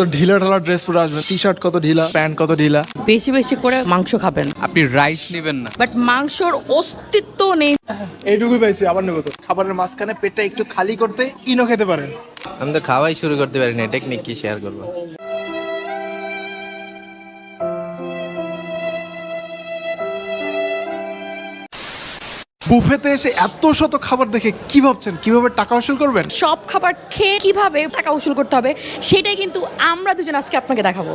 তো ঢিলা ঢালা ড্রেস পরে আসবে? টি শার্ট কত ঢিলা? প্যান্ট কত ঢিলা? বেশি বেশি করে মাংস খাবেন। আপনি রাইস নেবেন না। বাট মাংসর অস্তিত্ব নেই। এইটুকুই পাইছি আবার নেব তো। খাবারের মাঝখানে পেটটা একটু খালি করতে ইনো খেতে পারেন। আমি তো খাওয়াই শুরু করতে পারি না টেকনিক কি শেয়ার করব? বুফেতে এসে এত শত খাবার দেখে কি ভাবছেন? কীভাবে টাকা উসুল করবেন? সব খাবার খেয়ে কীভাবে টাকা উসুল করতে হবে, সেটাই কিন্তু আমরা দুজন আজকে আপনাকে দেখাবো।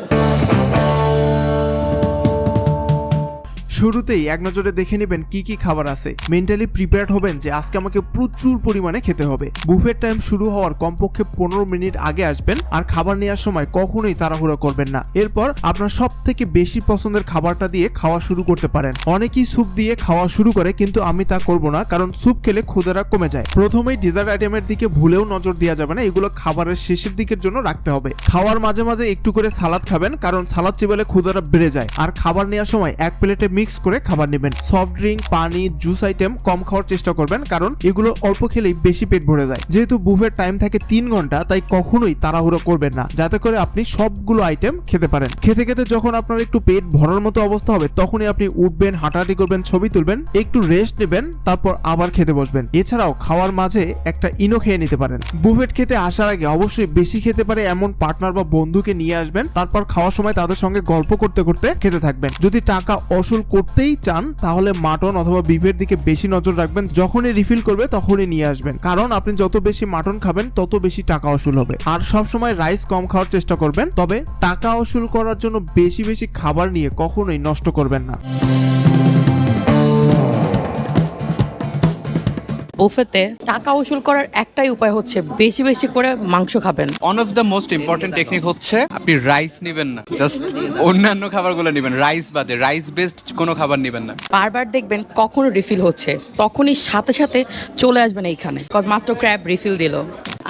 শুরুতেই এক নজরে দেখে নেবেন কি কি খাবার আছে। মেন্টালি প্রিপেয়ার্ড হবেন যে আজকে আমাকে প্রচুর পরিমাণে খেতে হবে। বুফের টাইম শুরু হওয়ার কমপক্ষে পনেরো মিনিট আগে আসবেন আর খাবার নেওয়ার সময় কখনোই তাড়াহুড়া করবেন না। এরপর আপনার সব থেকে বেশি পছন্দের খাবারটা দিয়ে খাওয়া শুরু করতে পারেন। অনেকেই স্যুপ দিয়ে খাওয়া শুরু করে কিন্তু আমি তা করব না কারণ স্যুপ খেলে ক্ষুদারা কমে যায়। প্রথমেই ডিজার্ট আইটেমের দিকে ভুলেও নজর দেওয়া যাবে না, এগুলো খাবারের শেষের দিকের জন্য রাখতে হবে। খাওয়ার মাঝে মাঝে একটু করে সালাদ খাবেন কারণ সালাদ চিবালে ক্ষুদারা বেড়ে যায়। আর খাবার নেওয়ার সময় এক প্লেটে মিক্স করে খাবার নেবেন। সফট ড্রিঙ্ক পানি জুস আইটেম কম খাওয়ার চেষ্টা করবেন, কারণ এগুলো অল্প খেলেই বেশি পেট ভরে যায়। যেহেতু বুফের টাইম থাকে তিন ঘণ্টা, তাই কখনোই তাড়াহুড়ো করবেন না, যাতে করে আপনি সবগুলো আইটেম খেতে পারেন। খেতে খেতে যখন আপনার একটু পেট ভরার মতো অবস্থা হবে, তখনই আপনি উঠবেন, হাঁটাহাঁটি করবেন, ছবি তুলবেন, একটু রেস্ট নেবেন, তারপর আবার খেতে বসবেন। এছাড়াও খাওয়ার মাঝে একটা ইনো খেয়ে নিতে পারেন। বুফেট খেতে আসার আগে অবশ্যই বেশি খেতে পারে এমন পার্টনার বা বন্ধুকে নিয়ে আসবেন, তারপর খাওয়ার সময় তাদের সঙ্গে গল্প করতে করতে খেতে থাকবেন। যদি টাকা অসুল করতেই চান, তাহলে মাটন অথবা বিফের দিকে বেশি নজর রাখবেন। যখনই রিফিল করবে, তখনই নিয়ে আসবেন। কারণ আপনি যত বেশি মাটন খাবেন, তত বেশি টাকা অসুল হবে। আর সব সময় রাইস কম খাওয়ার চেষ্টা করবেন, তবে টাকা অসুল করার জন্য বেশি বেশি খাবার নিয়ে কখনোই নষ্ট করবেন না। বুফেতে টাকা উসুল করার একটাই উপায় হচ্ছে বেশি বেশি করে মাংস খাবেন। One of the most important technique হচ্ছে আপনি রাইস নেবেন না। জাস্ট অন্যান্য খাবারগুলো নেবেন রাইস বাদে। রাইস বেসড কোনো খাবার নেবেন না। বারবার দেখবেন কখনো রিফিল হচ্ছে তখনই সাথে সাথে চলে আসবেন এইখানে। কজ মাত্র ক্র্যাব রিফিল দিল।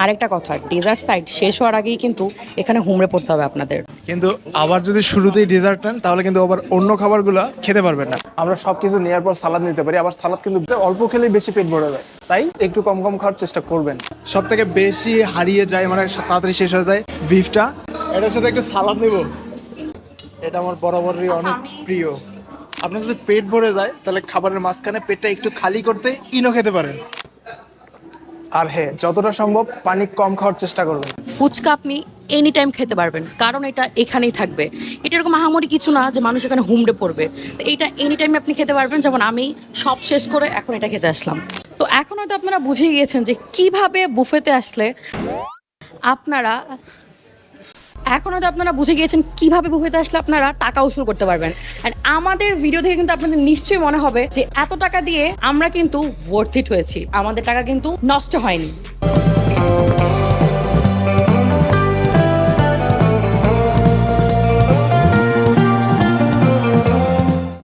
আরেকটা কথা ডেজার্ট সাইড শেষ হওয়ার আগেই কিন্তু এখানে হুমড়ে পড়তে হবে আপনাদের। কিন্তু আবার যদি শুরুতেই ডেজার্ট নেন তাহলে কিন্তু আবার অন্য খাবারগুলো খেতে পারবেন না। আমরা সবকিছু নেওয়ার পর সালাদ নিতে পারি আবার সালাদ কিন্তু অল্প খেলেই বেশি পেট ভরে যায়। তাই একটু কম কম খাওয়ার চেষ্টা করবেন। সব থেকে বেশি হারিয়ে যায় মানে তাড়াতাড়ি শেষ হয়ে যায় বিফটা এটার সাথে একটু সালাদ নেব। এটা আমার বরাবরই অনেক প্রিয়। আপনার যদি পেট ভরে যায় তাহলে খাবারের মাঝখানে পেটটা একটু খালি করতে ইনো খেতে পারেন। আর হ্যাঁ যতটা সম্ভব পানি কম খাওয়ার চেষ্টা করবেন। ফুচকা আপনি এনি টাইম খেতে পারবেন কারণ এটা এখানেই থাকবে। এটা এরকম আহামরি কিছু না যে মানুষ এখানে হুমড়ে পড়বে। তো এইটা এনি টাইম আপনি খেতে পারবেন যেমন আমি সব শেষ করে এখন এটা খেতে আসলাম। তো এখন হয়তো আপনারা বুঝে গিয়েছেন যে কীভাবে বুফেতে আসলে আপনারা, এখন হয়তো আপনারা বুঝে গিয়েছেন কীভাবে বুফেতে আসলে আপনারা টাকা উসুল করতে পারবেন। অ্যান্ড আমাদের ভিডিও থেকে কিন্তু আপনাদের নিশ্চয়ই মনে হবে যে এত টাকা দিয়ে আমরা কিন্তু ভর্তিট হয়েছি। আমাদের টাকা কিন্তু নষ্ট হয়নি।